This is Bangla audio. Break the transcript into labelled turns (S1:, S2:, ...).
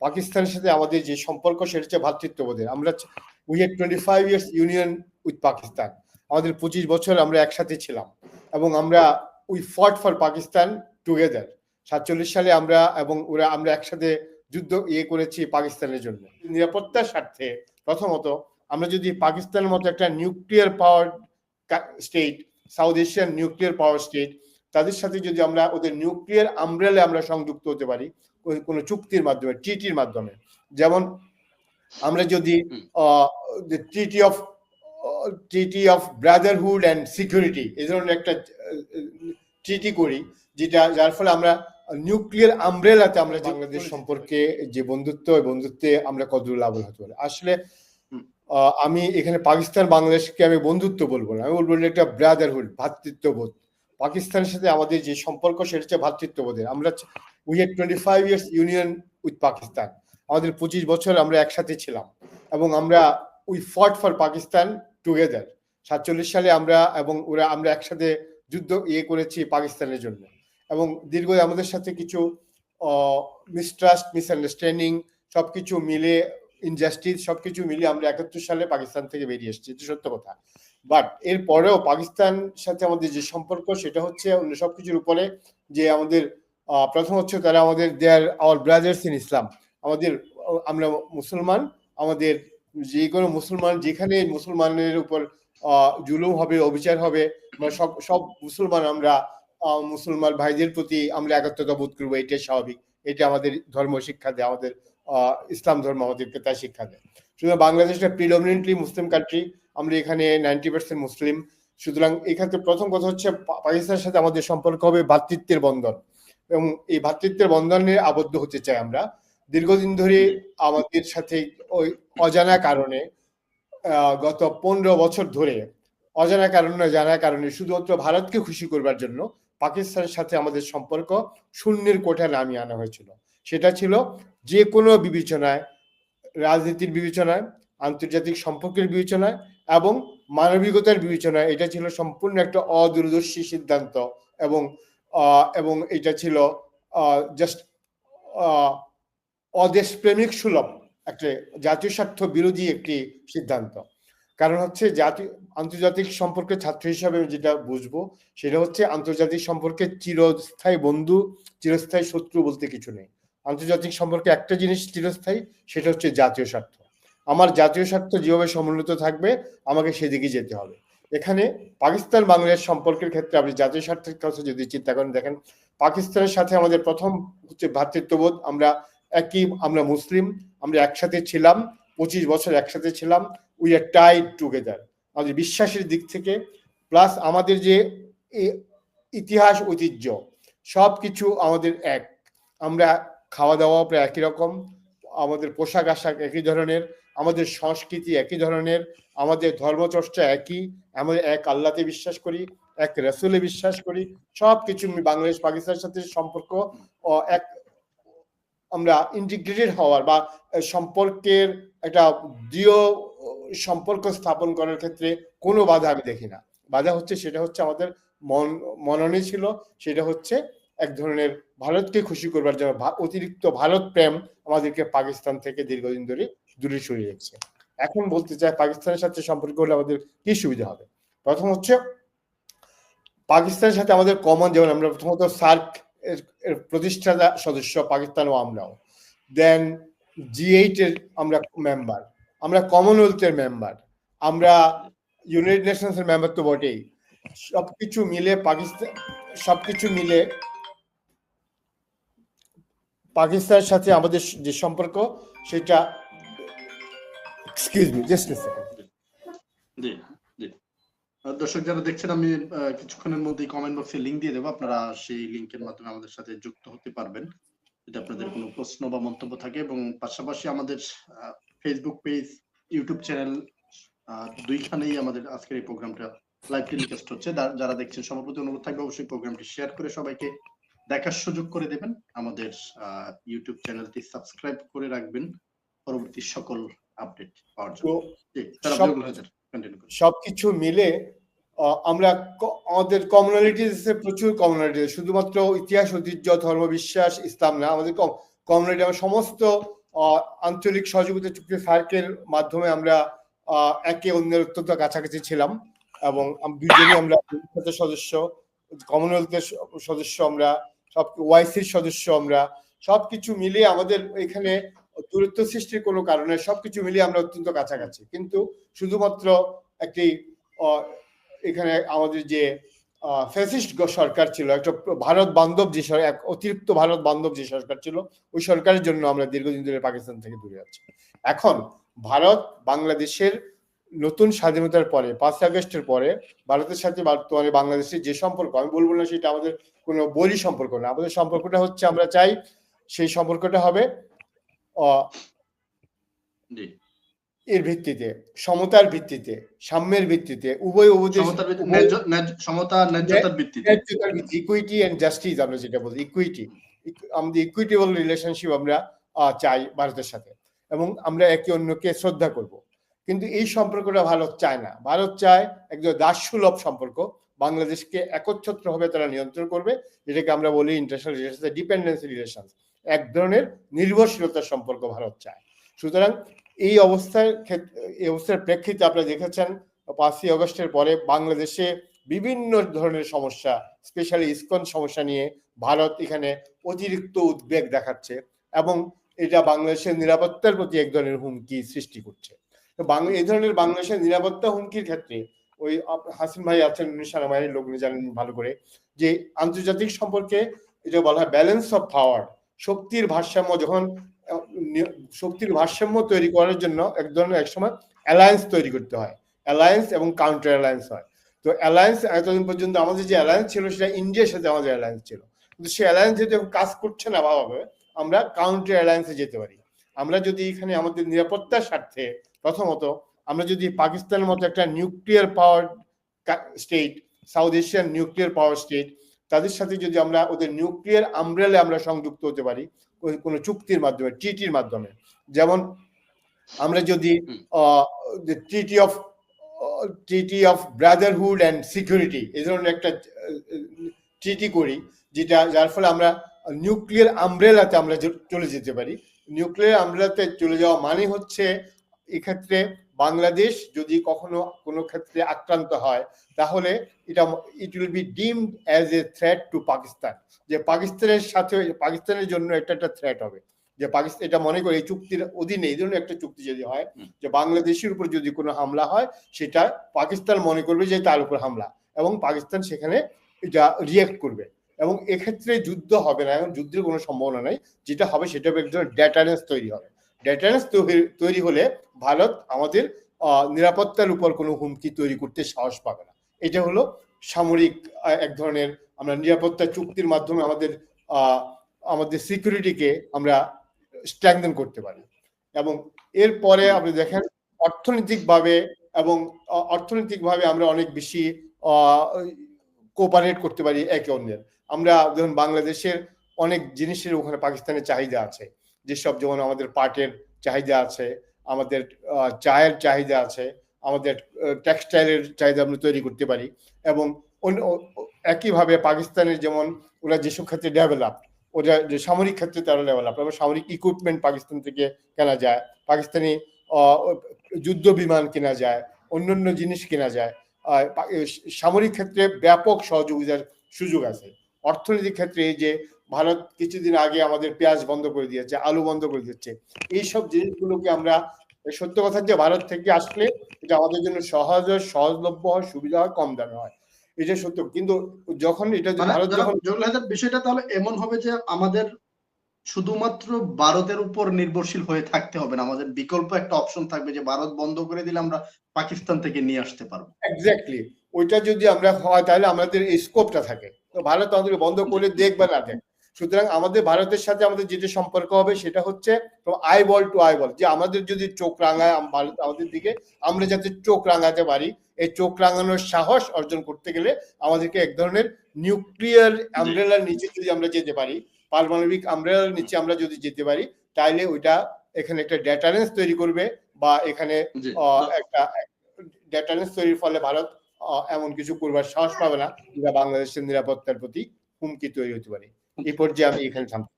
S1: পাকিস্তানের সাথে আমাদের যে সম্পর্ক, সেটা হচ্ছে ভ্রাতৃত্ববোধের আমরা we had twenty five years union with Pakistan আমাদের পঁচিশ বছর আমরা একসাথে ছিলাম। এবং আমরা we fought for Pakistan together সাতচল্লিশ সালে আমরা এবং ওরা, আমরা একসাথে যুদ্ধ ইয়ে করেছি পাকিস্তানের জন্য। নিরাপত্তার স্বার্থে প্রথমত, আমরা যদি পাকিস্তানের মতো একটা nuclear power state south Asian nuclear power state তাদের সাথে যদি আমরা ওদের নিউক্লিয়ার আমব্রেলে আমরা সংযুক্ত হতে পারি কোনো চুক্তির মাধ্যমে টিটির মাধ্যমে। যেমন আমরা যদি treaty of treaty of brotherhood and security এই ধরনের একটা ট্রিটি করি যেটা যার ফলে আমরা নিউক্লিয়ার আমব্রেলাতে আমরা বাংলাদেশ সম্পর্কে যে বন্ধুত্ব ওই বন্ধুত্বে আমরা কতদূর লাভ হতে পারি। আসলে আমি এখানে পাকিস্তান বাংলাদেশকে আমি বন্ধুত্ব বলব না। আমি বলব একটা ব্রাদারহুড ভ্রাতৃত্ববোধ পাকিস্তানের সাথে আমাদের যে সম্পর্ক, সেটা হচ্ছে ভ্রাতৃত্ববোধের আমরা we had twenty five years union with Pakistan আমাদের পঁচিশ বছর আমরা একসাথে ছিলাম। এবং আমরা we fought for Pakistan together সাতচল্লিশ সালে আমরা এবং ওরা, আমরা একসাথে যুদ্ধ ইয়ে করেছি পাকিস্তানের জন্য। এবং দীর্ঘ আমাদের সাথে কিছু মিসট্রাস্ট মিসআন্ডারস্ট্যান্ডিং সবকিছু মিলে ইনজাস্টিস সবকিছু মিলিয়ে আমরা একাত্তর সালে পাকিস্তান থেকে বেরিয়ে এসেছি। এটা সত্য কথা। বাট এর পরেও পাকিস্তান সাথে আমাদের যে সম্পর্ক, সেটা হচ্ছে অন্য সবকিছুর উপরে যে আমাদের প্রথম হচ্ছে তারা আমাদের they're our brothers in Islam আমাদের, আমরা মুসলমান, আমাদের যে কোনো মুসলমান যেখানে মুসলমানের উপর জুলুম হবে, অবিচার হবে সব সব মুসলমান আমরা মুসলমান ভাইদের প্রতি আমরা একাত্মতা বোধ করব, এটাই স্বাভাবিক। এটা আমাদের ধর্ম শিক্ষা দেয়, আমাদের ইসলাম ধর্ম আমাদেরকে তাই শিক্ষা দেয়। সুতরাং বাংলাদেশটা প্রিডমিনেন্টলি মুসলিম কান্ট্রি আমরা এখানে নাইনটি পার্সেন্ট মুসলিম। সুতরাং এখানে প্রথম কথা হচ্ছে পাকিস্তানের সাথে আমাদের সম্পর্ক হবে ভাতৃত্বের বন্ধন। এবং এই ভাতৃত্বের বন্ধনে আবদ্ধ হতে চাই আমরা। দীর্ঘদিন ধরে আমাদের সাথে ওই অজানা কারণে গত পনেরো বছর ধরে অজানা কারণে জানা কারণে শুধুমাত্র ভারতকে খুশি করবার জন্য পাকিস্তানের সাথে আমাদের সম্পর্ক শূন্যের কোঠা নামিয়ে আনা হয়েছিল। সেটা ছিল যে কোনো বিবেচনায়, রাজনীতির বিবেচনায়, আন্তর্জাতিক সম্পর্কের বিবেচনায় এবং মানবিকতার বিবেচনায় এটা ছিল সম্পূর্ণ একটা অদূরদর্শী সিদ্ধান্ত এবং এবং এটা ছিল জাস্ট অদেশপ্রেমিক সুলভ, একটা জাতীয় স্বার্থ বিরোধী একটি সিদ্ধান্ত। কারণ হচ্ছে জাতীয় আন্তর্জাতিক সম্পর্কে ছাত্র হিসাবে যেটা বুঝব, সেটা হচ্ছে আন্তর্জাতিক সম্পর্কে চিরস্থায়ী বন্ধু, চিরস্থায়ী শত্রু বলতে কিছু নেই। আন্তর্জাতিক সম্পর্কে একটা জিনিস চিরস্থায়ী, সেটা হচ্ছে জাতীয় স্বার্থ। আমার জাতীয় স্বার্থ যেভাবে সমন্বিত থাকবে, আমাকে সেদিকে যেতে হবে। এখানে পাকিস্তান বাংলাদেশ সম্পর্কের ক্ষেত্রে আপনি জাতীয় স্বার্থের কথা যদি চিন্তা করেন, দেখেন পাকিস্তানের সাথে আমাদের প্রথম হচ্ছে ভ্রাতৃত্ববোধ আমরা একই, আমরা মুসলিম, আমরা একসাথে ছিলাম, পঁচিশ বছর একসাথে ছিলাম উই আর টাইড টুগেদার আমাদের বিশ্বাসের দিক থেকে প্লাস আমাদের যে ইতিহাস, ঐতিহ্য সব কিছু আমাদের এক। আমরা খাওয়া দাওয়া প্রায় একই রকম, আমাদের পোশাক আশাক একই ধরনের আমাদের সংস্কৃতি একই ধরনের, আমাদের ধর্মচর্চা একই আমাদের এক আল্লাতে বিশ্বাস করি, এক রসুলে বিশ্বাস করি সব কিছু বাংলাদেশ পাকিস্তানের সাথে সম্পর্ক এক আমরা ইন্টিগ্রেটেড হওয়ার বা সম্পর্কের একটা দৃঢ় সম্পর্ক স্থাপন করার ক্ষেত্রে কোনো বাধা আমি দেখি না। বাধা হচ্ছে সেটা হচ্ছে আমাদের মন মননে ছিল, সেটা হচ্ছে এক ধরনের ভারতকে খুশি করবার জন্য অতিরিক্ত ভারত প্রেম আমাদেরকে পাকিস্তান থেকে দীর্ঘদিন ধরে দূরে সরিয়ে রেখেছে এখন বলতে চাই পাকিস্তানের সাথে সম্পর্ক হলে আমাদের কি সুবিধা হবে? প্রথম হচ্ছে, পাকিস্তানের সাথে আমাদের কমন যেমন আমরা প্রথমত সার্ক এর প্রতিষ্ঠাতা সদস্য পাকিস্তান ও আমরাও। দেন জি এইট এর আমরা মেম্বার আমরা কমনওয়েলথের মেম্বার আমরা ইউনাইটেড নেশনস এর মেম্বার তো বটেই। সবকিছু মিলে পাকিস্তান সবকিছু মিলে পাকিস্তানের সাথে আমাদের যে সম্পর্ক, সেটা এক্সকিউজ মি জাস্ট
S2: জি জি। দর্শক যারা দেখছেন, আমি কিছুক্ষণের মধ্যেই কমেন্ট বক্সে লিংক দিয়ে দেবো। আপনারা সেই লিংকের মাধ্যমে আমাদের সাথে যুক্ত হতে পারবেন। যদি আপনাদের কোনো প্রশ্ন বা মন্তব্য থাকে এবং পাশাপাশি আমাদের ফেসবুক পেজ ইউটিউব চ্যানেল দুইখানেই আমাদের আজকের এই প্রোগ্রামটা লাইভ টেলিকাস্ট হচ্ছে। যারা দেখছেন সবার প্রতি অনুরোধ থাকবে অবশ্যই প্রোগ্রামটি শেয়ার করে সবাইকে দেখার সুযোগ করে দেবেন। আমাদের ইউটিউব চ্যানেলটি সাবস্ক্রাইব করে রাখবেন। পরবর্তী সকল আপডেট পাওয়ার জন্য।
S1: সবকিছু মিলে আমরা আমাদের কমিউনিটিতে প্রচুর কমিউনিটি শুধুমাত্র ইতিহাস ঐতিহ্য ধর্ম বিশ্বাস ইসলাম না আমাদের কমিউনিটি আমরা সমস্ত আঞ্চলিক সহযোগিতা চুক্তি সার্কের মাধ্যমে আমরা একে অন্যের অত্যন্ত কাছাকাছি ছিলাম এবং দুজনই আমরা সদস্য কমনওয়েলথের সদস্য আমরা সব ওয়াইসির সদস্য আমরা। সবকিছু মিলিয়ে আমাদের এখানে দূরত্ব সৃষ্টির কোনো কারণে সবকিছু মিলিয়ে আমরা অত্যন্ত কাছাকাছি। কিন্তু শুধুমাত্র একটি এখানে আমাদের যে ফ্যাসিস্ট সরকার ছিল, একটা ভারত বান্ধব যে এক অতিরিক্ত ভারত বান্ধব যে সরকার ছিল, ওই সরকারের জন্য আমরা দীর্ঘদিন ধরে পাকিস্তান থেকে দূরে আছি। এখন ভারত বাংলাদেশের নতুন স্বাধীনতার পরে পাঁচ আগস্টের পরে, ভারতের সাথে বর্তমানে বাংলাদেশের যে সম্পর্ক, আমি বলব না সেটা আমাদের কোনো বলি সম্পর্ক না, আমাদের সম্পর্কটা হচ্ছে আমরা চাই, সেই সম্পর্কটা হবে এর ভিত্তিতে সমতার ভিত্তিতে সাম্যের ভিত্তিতে উভয়
S2: সমতা ন্যায্যতার ভিত্তিতে।
S1: ইকুইটি এন্ড জাস্টিস আমরা যেটা বলি ইকুইটি আমাদের ইকুইটেবল রিলেশনশিপ আমরা চাই ভারতের সাথে। এবং আমরা একে অন্যকে শ্রদ্ধা করব। কিন্তু এই সম্পর্কটা ভারত চায় না। ভারত চায় একদম দাসসুলভ সম্পর্ক। বাংলাদেশকে একচ্ছত্র হবে তারা নিয়ন্ত্রণ করবে। যেটাকে আমরা বলি ইন্টারন্যাশনাল রিলেশন ডিপেন্ডেন্সি রিলেশন এক ধরনের নির্ভরশীলতার সম্পর্ক ভারত চায়। সুতরাং এই অবস্থার ক্ষেত্রে এই অবস্থার প্রেক্ষিতে আপনারা দেখেছেন, পাঁচই আগস্টের পরে বাংলাদেশে বিভিন্ন ধরনের সমস্যা স্পেশালি ইসকন সমস্যা নিয়ে ভারত এখানে অতিরিক্ত উদ্বেগ দেখাচ্ছে এবং এটা বাংলাদেশের নিরাপত্তার প্রতি এক ধরনের হুমকি সৃষ্টি করছে। বাংলা এই ধরনের বাংলাদেশের নিরাপত্তা হুমকির ক্ষেত্রে ওই হাসিন ভাই আছেন, উনি লোক জানেন ভালো করে যে আন্তর্জাতিক সম্পর্কে এটা বলা হয় ব্যালেন্স অফ পাওয়ার শক্তির ভারসাম্য যখন শক্তির ভারসাম্য তৈরি করার জন্য এক ধরনের একসময় অ্যালায়েন্স তৈরি করতে হয়। অ্যালায়েন্স এবং কাউন্টার অ্যালায়েন্স হয়। তো অ্যালায়েন্স এতদিন পর্যন্ত আমাদের যে অ্যালায়েন্স ছিল, সেটা ইন্ডিয়ার সাথে আমাদের অ্যালায়েন্স ছিল। কিন্তু সেই অ্যালায়েন্স যদি কাজ করছে না ভালোভাবে আমরা কাউন্টার অ্যালায়েন্সে যেতে পারি। আমরা যদি এখানে আমাদের নিরাপত্তার স্বার্থে প্রথমত, আমরা যদি পাকিস্তানের মতো একটা nuclear power state South Asian nuclear power state তাদের সাথে যদি আমরা ওদের নিউক্লিয়ার আমব্রেলে আমরা সংযুক্ত হতে পারি কোনো চুক্তির মাধ্যমে ট্রিটির মাধ্যমে। যেমন আমরা যদি treaty of treaty of brotherhood and security এই ধরনের একটা ট্রিটি করি যেটা যার ফলে আমরা নিউক্লিয়ার আমব্রেলাতে আমরা চলে যেতে পারি। নিউক্লিয়ার আমব্রেলাতে চলে যাওয়া মানে হচ্ছে এক্ষেত্রে বাংলাদেশ যদি কখনো কোনো ক্ষেত্রে আক্রান্ত হয় তাহলে এটা it will be deemed as a threat to Pakistan যে পাকিস্তানের সাথে পাকিস্তানের জন্য এটা একটা থ্রেট হবে। যে পাকিস্তান এটা মনে করি এই চুক্তির অধীনে এই ধরনের একটা চুক্তি যদি হয় যে বাংলাদেশের উপর যদি কোনো হামলা হয় সেটা পাকিস্তান মনে করবে যে তার উপর হামলা এবং পাকিস্তান সেখানে এটা রিয়েক্ট করবে। এবং এক্ষেত্রে যুদ্ধ হবে না এখন যুদ্ধের কোনো সম্ভাবনা নাই। যেটা হবে সেটা হবে একজন ডেটারেন্স তৈরি হবে। ডেটারেন্স তৈরি হলে ভারত আমাদের নিরাপত্তার উপর কোনো হুমকি তৈরি করতে সাহস পাবে না। এটা হলো সামরিক এক ধরনের আমরা নিরাপত্তা চুক্তির মাধ্যমে আমাদের আমাদের সিকিউরিটিকে আমরা স্ট্রেংথেন করতে পারি। এবং এরপরে আপনি দেখেন, অর্থনৈতিকভাবে এবং অর্থনৈতিকভাবে আমরা অনেক বেশি কোপারেট করতে পারি একে অন্যের। আমরা ধরুন বাংলাদেশের অনেক জিনিসের ওখানে পাকিস্তানের চাহিদা আছে। যেসব যেমন আমাদের পাটের চাহিদা আছে, আমাদের চায়ের চাহিদা আছে, আমাদের টেক্সটাইলের চাহিদা আমরা তৈরি করতে পারি এবং অন্য একইভাবে পাকিস্তানের যেমন ওরা যেসব ক্ষেত্রে ডেভেলপ ওরা যে সামরিক ক্ষেত্রে তারা ডেভেলপ এবং সামরিক ইকুইপমেন্ট পাকিস্তান থেকে কেনা যায়, পাকিস্তানি যুদ্ধ বিমান কেনা যায়, অন্যান্য জিনিস কেনা যায় সামরিক ক্ষেত্রে ব্যাপক সহযোগিতার সুযোগ আছে। অর্থনৈতিক ক্ষেত্রে যে ভারত কিছুদিন আগে আমাদের পেঁয়াজ বন্ধ করে দিয়েছে আলু বন্ধ করে দিচ্ছে। এইসব জিনিসগুলোকে আমরা সত্য কথা যে ভারত থেকে আসলে এটা আমাদের জন্য সহজ হয় সহজলভ্য হয় সুবিধা হয় কম দামে হয়। এটা সত্য। কিন্তু যখন এটা
S2: মানে
S1: ভারত যখন
S2: বিষয়টা তাহলে এমন হবে যে আমাদের শুধুমাত্র ভারতের উপর নির্ভরশীল হয়ে থাকতে হবে না। আমাদের বিকল্প একটা অপশন থাকবে যে ভারত বন্ধ করে দিলে আমরা পাকিস্তান থেকে নিয়ে আসতে পারব।
S1: এক্স্যাক্টলি ওইটা যদি আমরা হয় তাহলে আমাদের এই স্কোপটা থাকে। তো ভারত আমাদের বন্ধ করে দেখ বা না দেখ। সুতরাং আমাদের ভারতের সাথে আমাদের যেটা সম্পর্ক হবে সেটা হচ্ছে eyeball to eyeball যে আমাদের যদি চোখ রাঙায় ভারত আমাদের দিকে আমরা যাতে চোখ রাঙাতে পারি এই চোখ রাঙানোর সাহস অর্জন করতে গেলে আমাদেরকে এক ধরনের নিউক্লিয়ার আমব্রেলার নিচে যদি আমরা যেতে পারি পারমাণবিক আমব্রেলার নিচে আমরা যদি যেতে পারি তাইলে ওইটা এখানে একটা ডেটারেন্স তৈরি করবে বা এখানে একটা ডেটারেন্স তৈরির ফলে ভারত এমন কিছু করবার সাহস পাবে না যা বাংলাদেশের নিরাপত্তার প্রতি হুমকি তৈরি হতে পারে। এই পর্যায়ে আমি এখানে থামছি